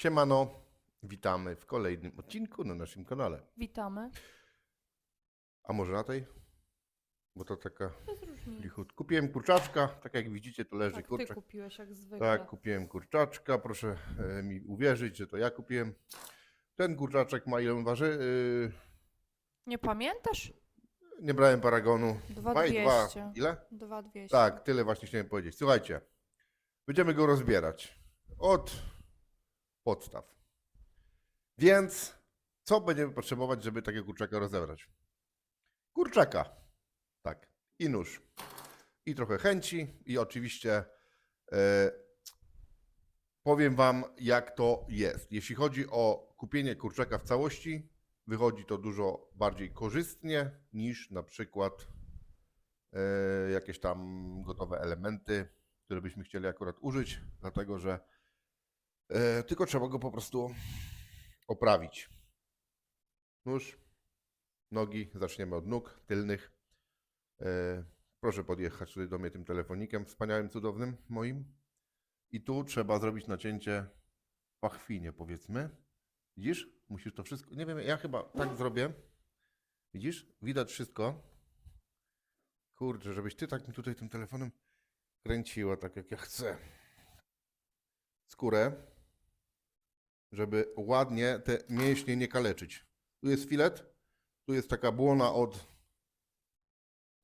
Siemano, witamy w kolejnym odcinku na naszym kanale. Witamy. A może na tej? Bo to taka Bez różnicy. lichut. Kupiłem kurczaczka, tak jak widzicie, tu leży Tak, ty kurczak. kupiłeś jak zwykle. Tak, kupiłem kurczaczka, proszę e, mi uwierzyć, że to ja kupiłem. Ten kurczaczek ma ile on waży? Yy, Nie pamiętasz? nie brałem paragonu. Dwa. Ile? 2200. Tak, tyle właśnie chciałem powiedzieć. Słuchajcie, będziemy go rozbierać od podstaw. Więc co będziemy potrzebować, żeby takiego kurczaka rozebrać? Kurczaka, tak, i nóż, i trochę chęci, i oczywiście e, powiem Wam, jak to jest. Jeśli chodzi o kupienie kurczaka w całości, wychodzi to dużo bardziej korzystnie niż na przykład e, jakieś tam gotowe elementy, które byśmy chcieli akurat użyć, dlatego że e, tylko trzeba go po prostu oprawić. Nóż, nogi, zaczniemy od nóg tylnych. E, proszę podjechać tutaj do mnie tym telefonikiem wspaniałym, cudownym moim. I tu trzeba zrobić nacięcie pachwinie, powiedzmy. Widzisz? Musisz to wszystko. Nie wiem, ja chyba tak zrobię. Widzisz? Widać wszystko. Kurczę, żebyś ty tak mi tutaj tym telefonem kręciła tak jak ja chcę. Skórę, żeby ładnie te mięśnie nie kaleczyć. Tu jest filet, tu jest taka błona od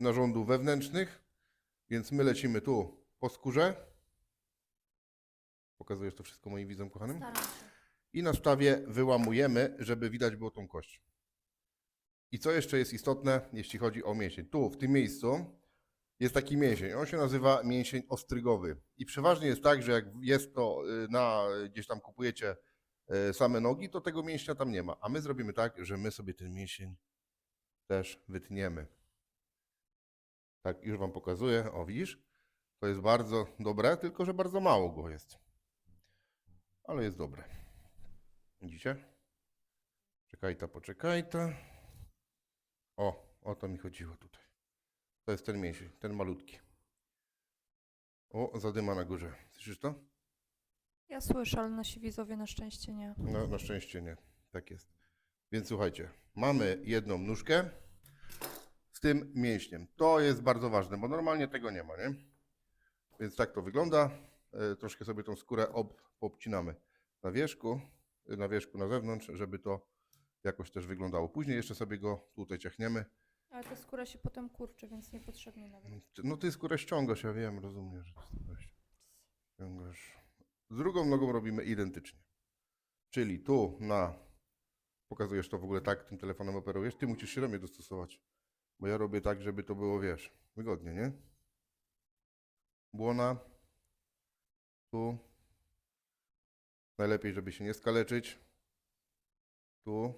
narządów wewnętrznych, więc my lecimy tu po skórze. Pokazujesz to wszystko moim widzom kochanym? Staram się. I na stawie wyłamujemy, żeby widać było tą kość. I co jeszcze jest istotne, jeśli chodzi o mięsień? Tu, w tym miejscu, jest taki mięsień. On się nazywa mięsień ostrygowy. I przeważnie jest tak, że jak jest to y, na, gdzieś tam kupujecie same nogi, to tego mięśnia tam nie ma. A my zrobimy tak, że my sobie ten mięsień też wytniemy. Tak, już Wam pokazuję. O, widzisz? To jest bardzo dobre, tylko że bardzo mało go jest. Ale jest dobre. Widzicie? Czekaj ta, poczekaj ta. O, o to mi chodziło tutaj. To jest ten mięsień, ten malutki. O, zadyma na górze. Słyszysz to? Ja słyszę, ale nasi widzowie na szczęście nie. No, na szczęście nie. Tak jest. Więc słuchajcie, mamy jedną nóżkę z tym mięśniem. To jest bardzo ważne, bo normalnie tego nie ma, nie? Więc tak to wygląda. E, Troszkę sobie tą skórę ob, obcinamy na wierzchu, e, na wierzchu, na zewnątrz, żeby to jakoś też wyglądało. Później jeszcze sobie go tutaj ciachniemy. Ale ta skóra się potem kurczy, więc niepotrzebnie nawet. No ty skórę ściągasz, ja wiem, rozumiem, że skórę ściągasz. Z drugą nogą robimy identycznie. Czyli tu na... Pokazujesz to w ogóle tak, tym telefonem operujesz. Ty musisz się do mnie dostosować. Bo ja robię tak, żeby to było, wiesz, wygodnie, nie? Błona. Tu. Najlepiej, żeby się nie skaleczyć. Tu.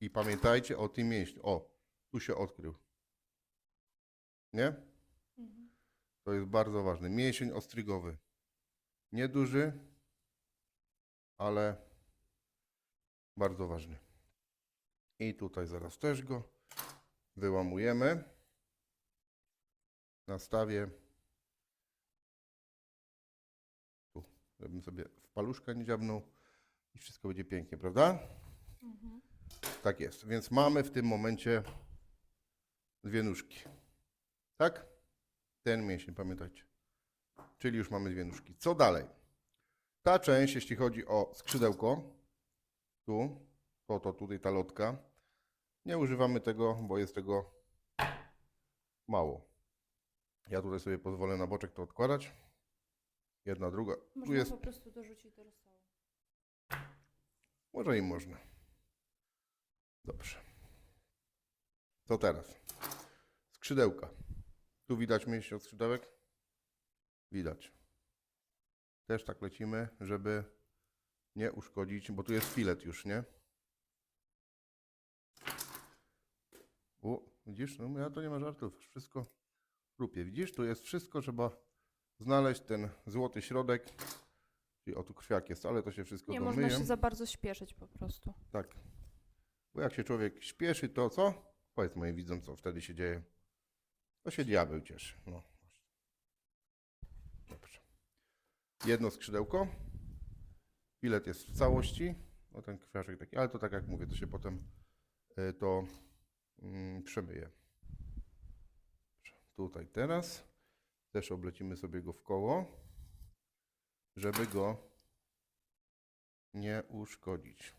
I pamiętajcie o tym mięśniu. O, tu się odkrył. Nie? Mhm. To jest bardzo ważne. Mięsień ostrygowy. Nieduży, ale bardzo ważny. I tutaj zaraz też go wyłamujemy. Na stawie. Tu, żebym sobie w paluszka nie dziabnął. I wszystko będzie pięknie, prawda? Mhm. Tak jest. Więc mamy w tym momencie dwie nóżki. Tak? Ten mięsień, pamiętajcie. Czyli już mamy dwie nóżki. Co dalej? Ta część, jeśli chodzi o skrzydełko, tu, to, to tutaj ta lotka, nie używamy tego, bo jest tego mało. Ja tutaj sobie pozwolę na boczek to odkładać. Jedna, druga. Tu Można jest po prostu dorzucić do rosołu. Może i można. Dobrze. Co teraz? Skrzydełka. Tu widać mięśnie od skrzydełek? Widać. Też tak lecimy, żeby nie uszkodzić, bo tu jest filet już, nie? U, widzisz? No ja to nie ma żartów. Wszystko lupie. Widzisz? Tu jest wszystko, trzeba znaleźć ten złoty środek. Czyli o tu krwiak jest, ale to się wszystko Nie domyje. można się za bardzo śpieszyć po prostu. Tak. Bo jak się człowiek śpieszy, to co? Powiedz moim widzom, co wtedy się dzieje. To się diabeł cieszy. No. Dobrze. Jedno skrzydełko. Filet jest w całości. No ten kwiaczek taki, ale to tak jak mówię, to się potem y, to mm, przemyje. Tutaj teraz też oblecimy sobie go w koło, żeby go nie uszkodzić.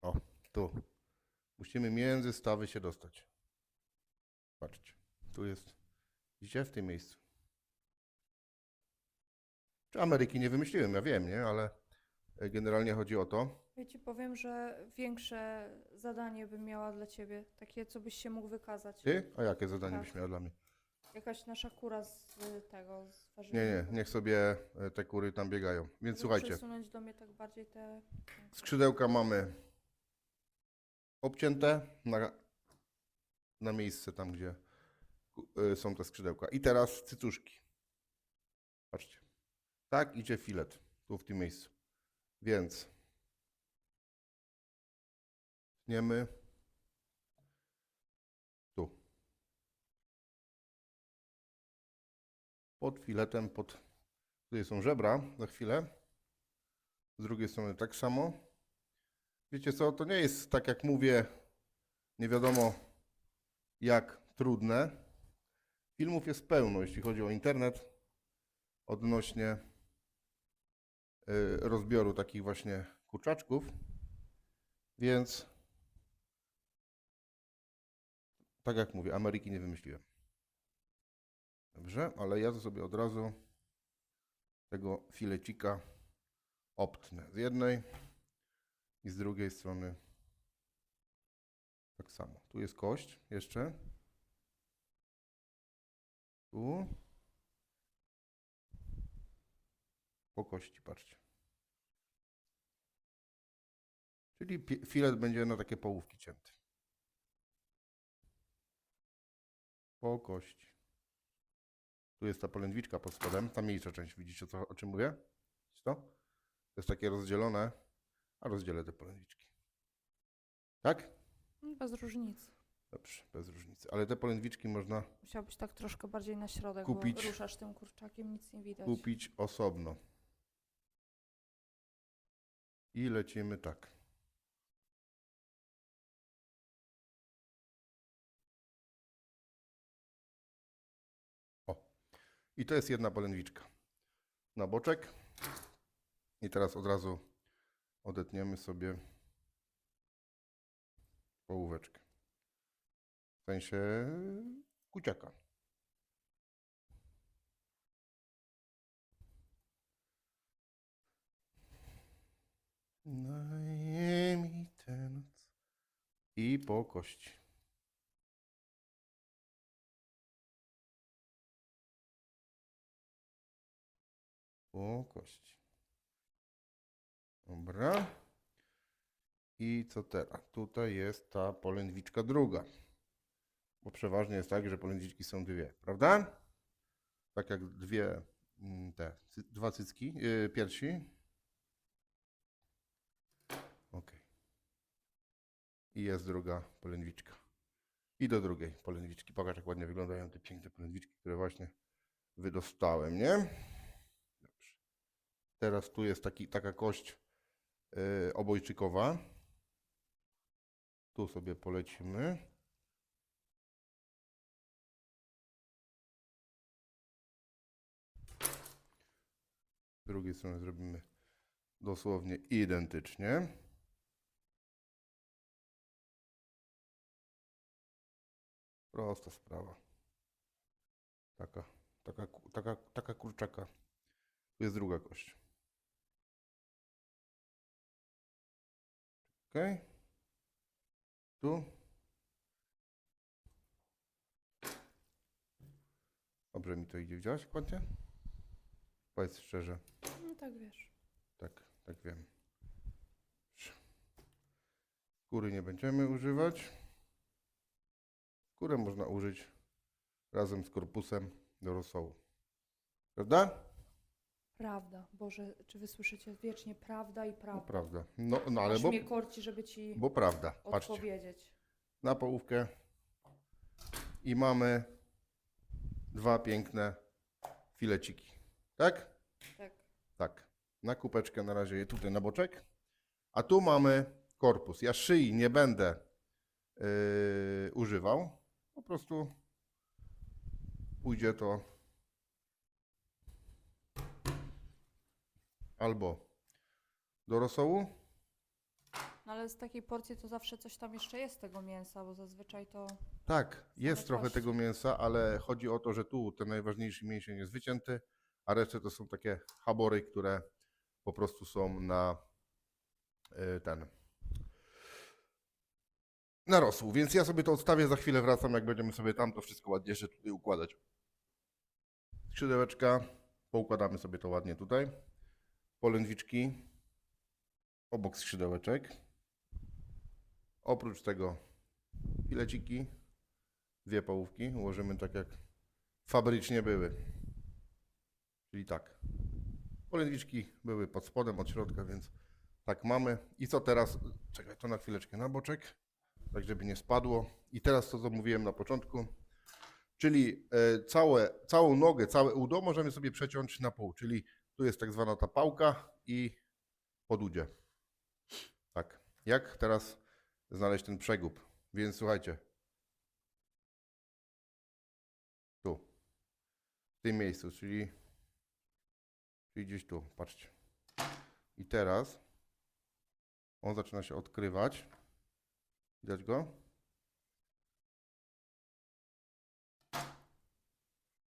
O, tu. Musimy między stawy się dostać. Patrzcie, tu jest, widzicie, w tym miejscu. Czy Ameryki nie wymyśliłem, ja wiem, nie, ale e, generalnie chodzi o to, Ja ci powiem, że większe zadanie bym miała dla ciebie. Takie, co byś się mógł wykazać. ty? A jakie zadanie Tak. byś miała dla mnie? Jakaś nasza kura z y, tego, z Nie, warzywnego. nie, niech sobie e, te kury tam biegają. Więc Żeby słuchajcie, przesunąć do mnie tak bardziej te... skrzydełka mamy obcięte na, na miejsce tam, gdzie ku- y, są te skrzydełka. I teraz cycuszki. Tak idzie filet. Tu w tym miejscu. Więc tniemy tu. Pod filetem, pod... Tutaj są żebra za chwilę. Z drugiej strony tak samo. Wiecie co, to nie jest tak jak mówię, nie wiadomo jak trudne. Filmów jest pełno, jeśli chodzi o internet, odnośnie rozbioru takich właśnie kurczaczków. Więc tak jak mówię, Ameryki nie wymyśliłem. Dobrze, ale ja sobie od razu tego filecika obtnę z jednej i z drugiej strony tak samo. Tu jest kość jeszcze. Tu. Po kości, patrzcie. Czyli filet będzie na takie połówki cięty. Po kości. Tu jest ta polędwiczka pod spodem, ta mniejsza część, widzicie o, co, o czym mówię? Widzicie to? To jest takie rozdzielone, a rozdzielę te polędwiczki. Tak? Bez różnicy. Dobrze, bez różnicy. Ale te polędwiczki można Musiałbyś tak troszkę bardziej na środek, Kupić. bo ruszasz tym kurczakiem, nic nie widać. kupić osobno. I lecimy tak. O. I to jest jedna polędwiczka. Na boczek. I teraz od razu odetniemy sobie połóweczkę. W sensie kuciaka. Ten. I po kości. Po kości. Dobra. I co teraz? Tutaj jest ta polędwiczka druga. Bo przeważnie jest tak, że polędwiczki są dwie, prawda? Tak jak dwie mm, te, dwa cycki, yy, piersi, Ok. I jest druga polędwiczka. I do drugiej polędwiczki. Pokaż, jak ładnie wyglądają te piękne polędwiczki, które właśnie wydostałem, nie? Dobrze. Teraz tu jest taki, taka kość yy, obojczykowa. Tu sobie polecimy. Z drugiej strony zrobimy dosłownie identycznie. Prosta sprawa. Taka, taka, taka, taka kurczaka. Tu jest druga kość. Ok. Tu. Dobrze mi to idzie. Widziałaś, Kładzie? Powiedz szczerze. No tak wiesz. Tak, tak wiem. Skóry nie będziemy używać. Skórę można użyć razem z korpusem do rosołu. Prawda? Prawda. Boże, czy wy słyszycie wiecznie prawda i No, prawda? prawda. No, no ale Aż bo, mnie korci, żeby ci bo prawda. Patrzcie. odpowiedzieć. Na połówkę. I mamy dwa piękne fileciki. Tak? Tak. Tak. na kupeczkę na razie je tutaj na boczek. A tu mamy korpus. Ja szyi nie będę yy, używał. Po prostu pójdzie to albo do rosołu, No ale z takiej porcji to zawsze coś tam jeszcze jest tego mięsa, bo zazwyczaj to... Tak, jest trochę kości. tego mięsa, ale chodzi o to, że tu ten najważniejszy mięsień jest wycięty, a resztę to są takie habory, które po prostu są na y, ten. Na rosół. Więc ja sobie to odstawię, za chwilę wracam, jak będziemy sobie tam to wszystko ładnie jeszcze tutaj układać. Skrzydełeczka, poukładamy sobie to ładnie tutaj. Polędwiczki obok skrzydełeczek. Oprócz tego fileciki, dwie połówki ułożymy tak jak fabrycznie były. Czyli tak. Polędwiczki były pod spodem, od środka, więc tak mamy. I co teraz? Czekaj, to na chwileczkę na boczek, tak żeby nie spadło. I teraz to, co mówiłem na początku, czyli e, całe, całą nogę, całe udo możemy sobie przeciąć na pół, czyli tu jest tak zwana ta pałka i podudzie. Tak. Jak teraz znaleźć ten przegub? Więc słuchajcie, tu, w tym miejscu, czyli, czyli gdzieś tu, patrzcie. I teraz on zaczyna się odkrywać. Widać go?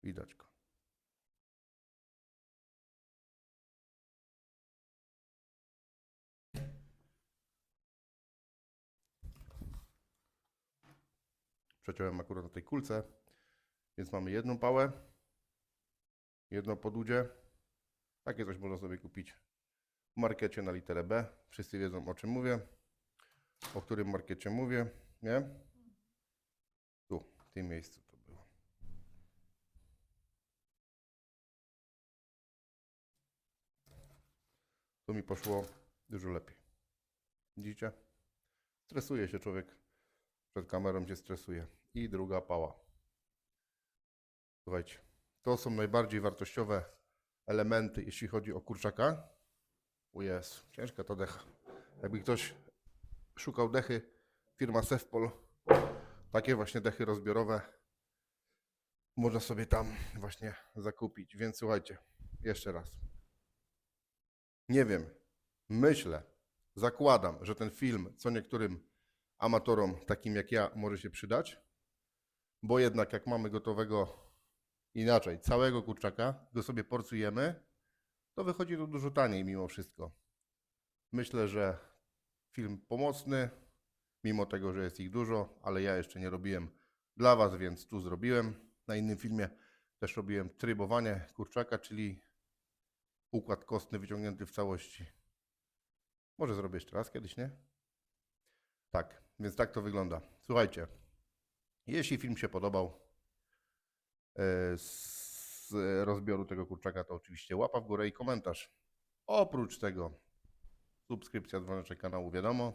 Widać go. Przeciąłem akurat na tej kulce, więc mamy jedną pałę, jedno podudzie. Takie coś można sobie kupić w markecie na literę B. Wszyscy wiedzą o czym mówię, o którym markecie mówię, nie? Tu, w tym miejscu to było. Tu mi poszło dużo lepiej. Widzicie? Stresuje się człowiek. Przed kamerą się stresuje. I druga pała. Słuchajcie, to są najbardziej wartościowe elementy, jeśli chodzi o kurczaka. O jest, ciężka to decha. Jakby ktoś szukał dechy, firma Sefpol, takie właśnie dechy rozbiorowe można sobie tam właśnie zakupić. Więc słuchajcie, jeszcze raz. Nie wiem, myślę, zakładam, że ten film co niektórym amatorom takim jak ja może się przydać, bo jednak jak mamy gotowego inaczej, całego kurczaka, go sobie porcujemy, to wychodzi to dużo taniej mimo wszystko. Myślę, że film pomocny, mimo tego, że jest ich dużo, ale ja jeszcze nie robiłem dla Was, więc tu zrobiłem. Na innym filmie też robiłem trybowanie kurczaka, czyli układ kostny wyciągnięty w całości. Może zrobię jeszcze raz kiedyś, nie? Tak, więc tak to wygląda. Słuchajcie, jeśli film się podobał e, z rozbioru tego kurczaka, to oczywiście łapa w górę i komentarz. Oprócz tego subskrypcja, dzwoneczek kanału, wiadomo.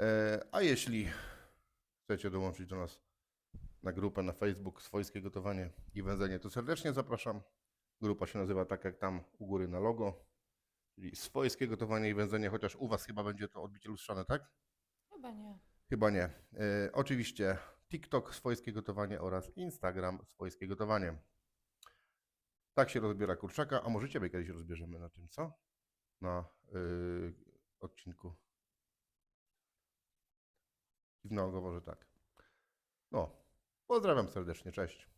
E, A jeśli chcecie dołączyć do nas na grupę na Facebook Swojskie Gotowanie i Wędzenie, to serdecznie zapraszam. Grupa się nazywa tak jak tam u góry na logo, czyli Swojskie Gotowanie i Wędzenie, chociaż u Was chyba będzie to odbicie lustrzane, tak? Chyba nie. Chyba nie. E, oczywiście TikTok swojskie gotowanie oraz Instagram swojskie gotowanie. Tak się rozbiera kurczaka, a może Ciebie kiedyś rozbierzemy na tym, co? Na y, odcinku. No, goworzę tak. No, pozdrawiam serdecznie, cześć.